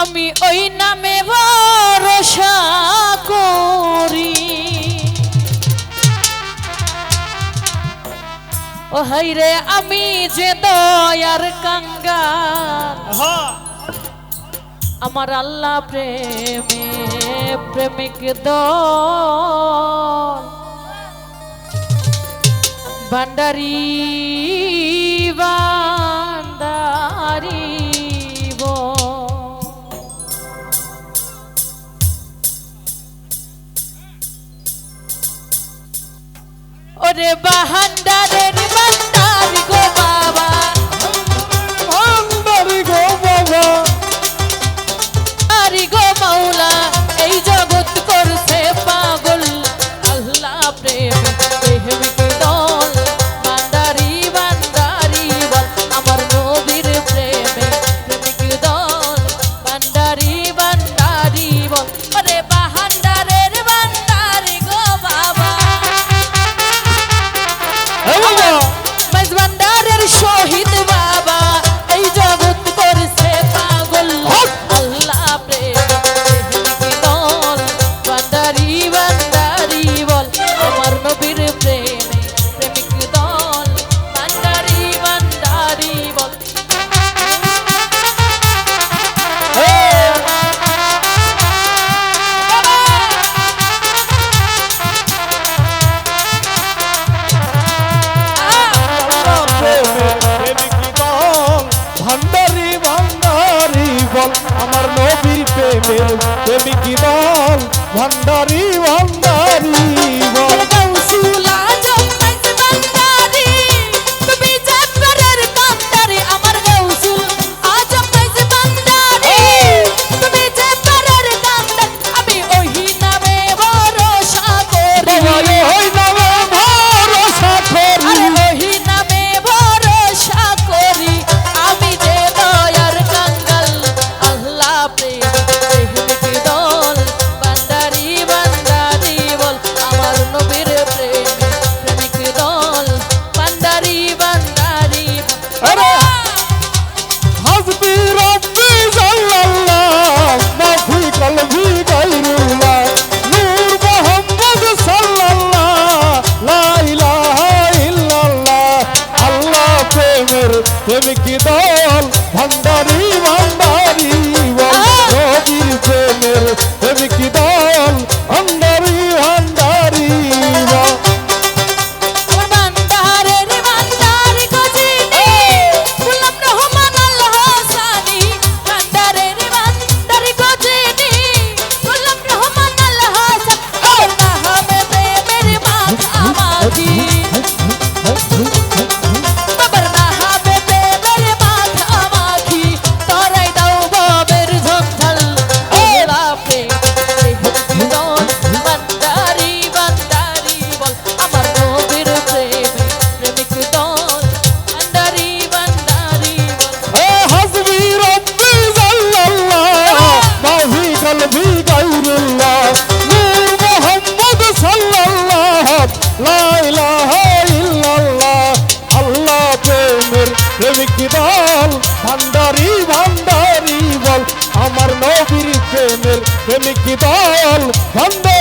আমি ওই নামে ভরসা করি। ও হাইরে আমি যে দয়ার কাঙ্গা হ্যাঁ। আমার আল্লাহ প্রেমে প্রেমিক দল। ভান্ডারী বা ওরে বাহান্ন তুমি কি বল? ভণ্ডারি ভণ্ডারি বল। কি দো বল বন্ধ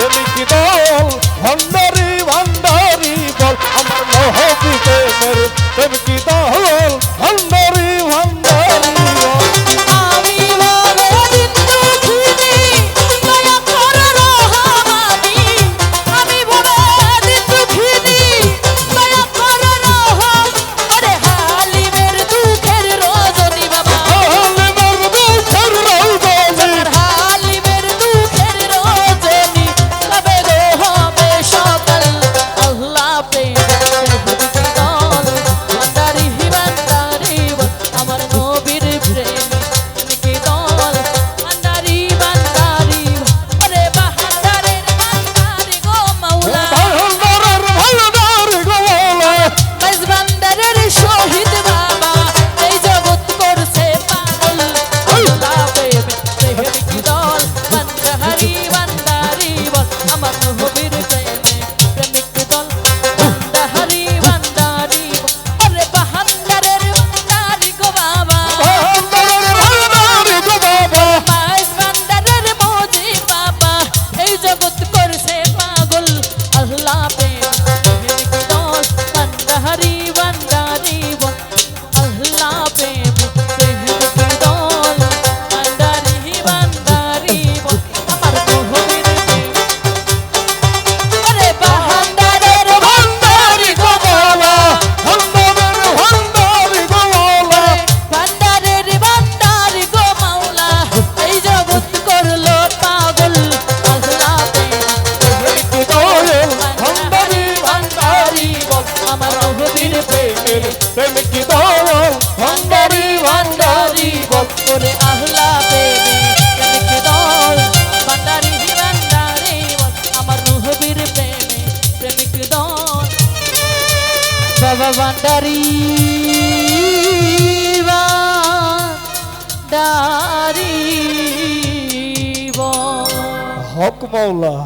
Eu me te প্রেমিকি দল ভণ্ডারি ভণ্ডারি বক্তরে আহলা দেবী প্রেমিকি দল, ভণ্ডারি ভণ্ডারি, আমার রুহবীর প্রেমে প্রেমিকি দল। বাবা ভণ্ডারি ভণ্ডারি হক মৌলা